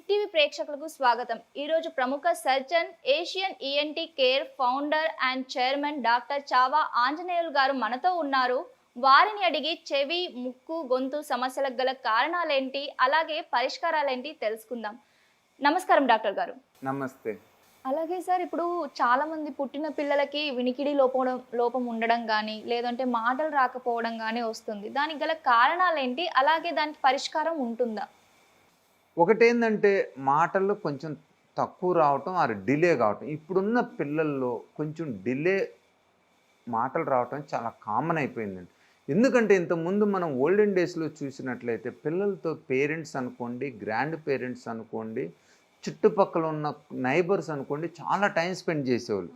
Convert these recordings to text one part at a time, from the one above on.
Hit TV ప్రేక్షకులకు స్వాగతం. ఈరోజు ప్రముఖ surgeon Asian ENT care founder and chairman doctor Chava Anjaneyulu గారు మనతో ఉన్నారు. వారిని అడిగి చెవి ముక్కు గొంతు సమస్యలకు గల కారణాలేంటి అలాగే పరిష్కారాలేంటి తెలుసుకుందాం. నమస్కారం డాక్టర్ గారు. నమస్తే. అలాగే సార్ ఇప్పుడు చాలా మంది పుట్టిన పిల్లలకి వినికిడి లోపం లోపం ఉండడం కానీ లేదంటే మాటలు రాకపోవడం కానీ వస్తుంది. దానికి గల కారణాలేంటి అలాగే దానికి పరిష్కారం ఉంటుందా? ఒకటేందంటే మాటల్లో కొంచెం తక్కువ రావటం ఆరు డిలే కావటం. ఇప్పుడున్న పిల్లల్లో కొంచెం డిలే మాటలు రావటం చాలా కామన్ అయిపోయిందండి. ఎందుకంటే ఇంతకుముందు మనం ఓల్డెన్ డేస్లో చూసినట్లయితే పిల్లలతో పేరెంట్స్ అనుకోండి గ్రాండ్ పేరెంట్స్ అనుకోండి చుట్టుపక్కల ఉన్న నైబర్స్ అనుకోండి చాలా టైం స్పెండ్ చేసేవాళ్ళు.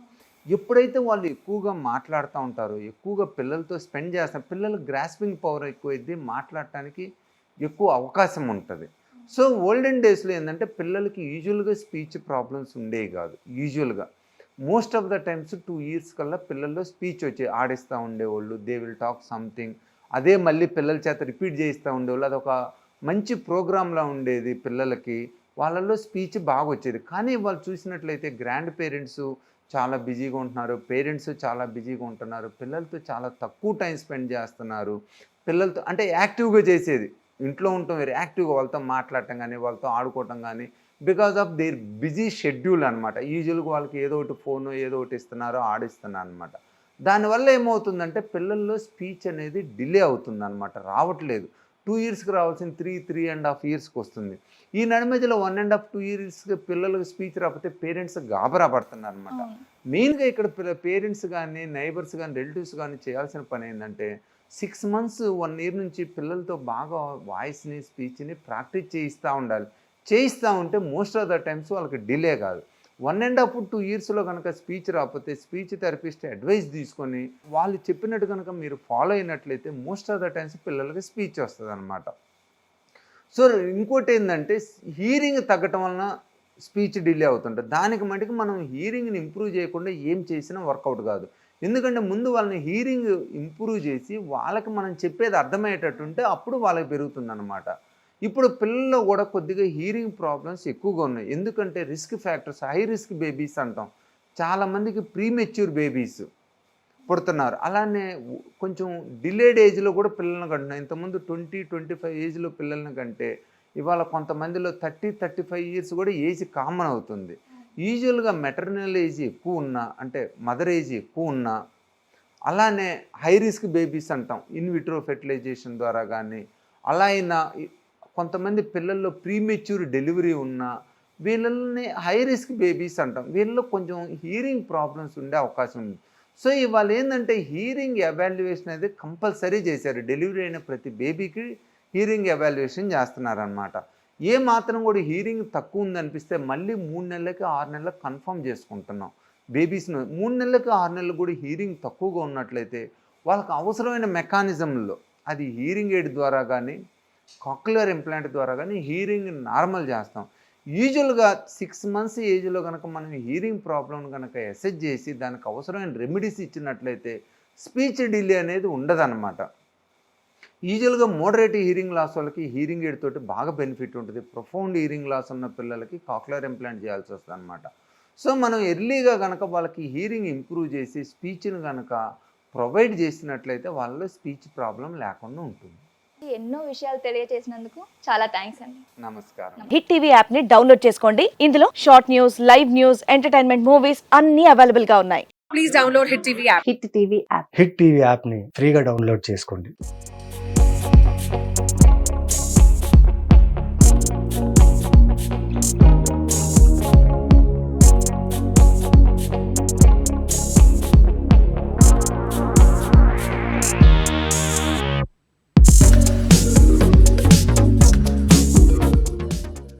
ఎప్పుడైతే వాళ్ళు ఎక్కువగా మాట్లాడుతూ ఉంటారో ఎక్కువగా పిల్లలతో స్పెండ్ చేస్తారు పిల్లలు గ్రాస్పింగ్ పవర్ ఎక్కువైద్ది మాట్లాడటానికి ఎక్కువ అవకాశం ఉంటుంది. సో ఓల్డెన్ డేస్లో ఏంటంటే పిల్లలకి యూజువల్గా స్పీచ్ ప్రాబ్లమ్స్ ఉండేవి కాదు యూజువల్గా most of the times two years కల్లా పిల్లల్లో స్పీచ్ వచ్చే ఆడిస్తూ ఉండేవాళ్ళు దే విల్ టాక్ సంథింగ్ అదే మళ్ళీ పిల్లల చేత రిపీట్ చేయిస్తూ ఉండేవాళ్ళు. అదొక మంచి ప్రోగ్రాంలా ఉండేది పిల్లలకి. వాళ్ళల్లో స్పీచ్ బాగా వచ్చేది. కానీ వాళ్ళు చూసినట్లయితే గ్రాండ్ పేరెంట్స్ చాలా బిజీగా ఉంటున్నారు. పేరెంట్స్ చాలా బిజీగా ఉంటున్నారు. పిల్లలతో చాలా తక్కువ టైం స్పెండ్ చేస్తున్నారు. పిల్లలతో అంటే యాక్టివ్గా చేసేది. ఇంట్లో ఉండటం వేరే యాక్టివ్గా వాళ్ళతో మాట్లాడటం కానీ వాళ్ళతో ఆడుకోవటం కానీ because of their busy schedule అనమాట యూజువల్గా వాళ్ళకి ఏదో ఒకటి ఫోన్ ఏదో ఒకటి ఇస్తున్నారో ఆడిస్తున్నారు అనమాట దానివల్ల ఏమవుతుందంటే పిల్లల్లో స్పీచ్ అనేది డిలే అవుతుంది అనమాట రావట్లేదు టూ ఇయర్స్కి రావాల్సిన త్రీ త్రీ అండ్ హాఫ్ ఇయర్స్కి వస్తుంది. ఈ నడిమధ్యలో వన్ అండ్ హాఫ్ టూ ఇయర్స్కి పిల్లలకు స్పీచ్ రాకపోతే పేరెంట్స్ గాబరా పడుతున్నారు అనమాట. మెయిన్గా ఇక్కడ పేరెంట్స్ కానీ నైబర్స్ కానీ రిలేటివ్స్ కానీ చేయాల్సిన పని ఏంటంటే సిక్స్ మంత్స్ వన్ ఇయర్ నుంచి పిల్లలతో బాగా వాయిస్ని స్పీచ్ని ప్రాక్టీస్ చేయిస్తూ ఉండాలి. చేయిస్తూ ఉంటే మోస్ట్ ఆఫ్ ద టైమ్స్ వాళ్ళకి డిలే కాదు. వన్ అండ్ హాఫ్ టూ ఇయర్స్లో కనుక స్పీచ్ రాకపోతే స్పీచ్ థెరపిస్ట్ అడ్వైస్ తీసుకొని వాళ్ళు చెప్పినట్టు కనుక మీరు ఫాలో అయినట్లయితే మోస్ట్ ఆఫ్ ద టైమ్స్ పిల్లలకి స్పీచ్ వస్తుంది అనమాట సో ఇంకోటి ఏంటంటే హీరింగ్ తగ్గటం వలన స్పీచ్ డిలే అవుతుంటుంది. దానికి మటుకు మనం హీరింగ్ని ఇంప్రూవ్ చేయకుండా ఏం చేసినా వర్కౌట్ కాదు. ఎందుకంటే ముందు వాళ్ళని హీరింగ్ ఇంప్రూవ్ చేసి వాళ్ళకి మనం చెప్పేది అర్థమయ్యేటట్టు ఉంటే అప్పుడు వాళ్ళకి పెరుగుతుందన్నమాట. ఇప్పుడు పిల్లల్లో కూడా కొద్దిగా హీరింగ్ ప్రాబ్లమ్స్ ఎక్కువగా ఉన్నాయి. ఎందుకంటే risk factors high risk babies అంటాం. చాలామందికి ప్రీమెచ్యూర్ బేబీస్ పుడుతున్నారు. అలానే కొంచెం డిలేడ్ ఏజ్లో కూడా పిల్లల్ని కంటున్నాయి. ఇంతకుముందు ట్వంటీ ట్వంటీ ఫైవ్ ఏజ్లో పిల్లలను కంటే ఇవాళ కొంతమందిలో థర్టీ థర్టీ ఫైవ్ ఇయర్స్ కూడా ఏజ్ కామన్ అవుతుంది. యూజువల్గా మెటర్నల్ ఏజ్ ఎక్కువ ఉన్నా అంటే మదర్ ఏజ్ ఎక్కువ ఉన్నా అలానే హై రిస్క్ బేబీస్ అంటాం. ఇన్విట్రో ఫెర్టిలైజేషన్ ద్వారా కానీ అలా అయినా కొంతమంది పిల్లల్లో ప్రీమెచ్యూర్ డెలివరీ ఉన్నా వీళ్ళని హై రిస్క్ బేబీస్ అంటాం. వీళ్ళలో కొంచెం హీరింగ్ ప్రాబ్లమ్స్ ఉండే అవకాశం ఉంది. సో ఇవాళ ఏంటంటే హీరింగ్ ఎవాల్యుయేషన్ అనేది కంపల్సరీ చేశారు. డెలివరీ అయిన ప్రతి బేబీకి హీరింగ్ ఎవాల్యుయేషన్ చేస్తున్నారనమాట ఏ మాత్రం కూడా హీరింగ్ తక్కువ ఉందనిపిస్తే మళ్ళీ మూడు నెలలకి ఆరు నెలలకు కన్ఫర్మ్ చేసుకుంటున్నాం. బేబీస్ను మూడు నెలలకు ఆరు నెలలకు కూడా హీరింగ్ తక్కువగా ఉన్నట్లయితే వాళ్ళకి అవసరమైన మెకానిజంలో అది హీరింగ్ ఎయిడ్ ద్వారా కానీ కాక్యులర్ ఇంప్లాంట్ ద్వారా కానీ హీరింగ్ నార్మల్ చేస్తాం. యూజువల్గా సిక్స్ మంత్స్ ఏజ్లో కనుక మనం హీరింగ్ ప్రాబ్లం కనుక అసెస్ చేసి దానికి అవసరమైన రెమెడీస్ ఇచ్చినట్లయితే స్పీచ్ డిలే అనేది ఉండదన్నమాట. యూజువల్గా మోడరేట్ హీరింగ్ లాస్ వాళ్ళకి హీరింగ్ ఎయిడ్ తోటి బాగా బెనిఫిట్ ఉంటుంది. ప్రొఫౌండ్ హీరింగ్ లాస్ ఉన్న పిల్లలకి కాక్యులర్ ఇంప్లాంట్ చేయాల్సి వస్తుంది అనమాట సో మనం ఎర్లీగా కనుక వాళ్ళకి హీరింగ్ ఇంప్రూవ్ చేసి స్పీచ్ని కనుక ప్రొవైడ్ చేసినట్లయితే వాళ్ళలో స్పీచ్ ప్రాబ్లం లేకుండా ఉంటుంది. ఎన్నో విషయాలు తెలియజేసినందుకు చాలా థ్యాంక్స్ అండి. నమస్కారం. హిట్ టీవీ యాప్ని డౌన్లోడ్ చేసుకోండి. ఇందులో short news live news entertainment movies అన్ని అవైలబుల్గా ఉన్నాయి. Please download Hit TV app. Hit TV app Hit TV యాప్ని ఫ్రీగా డౌన్లోడ్ చేసుకోండి.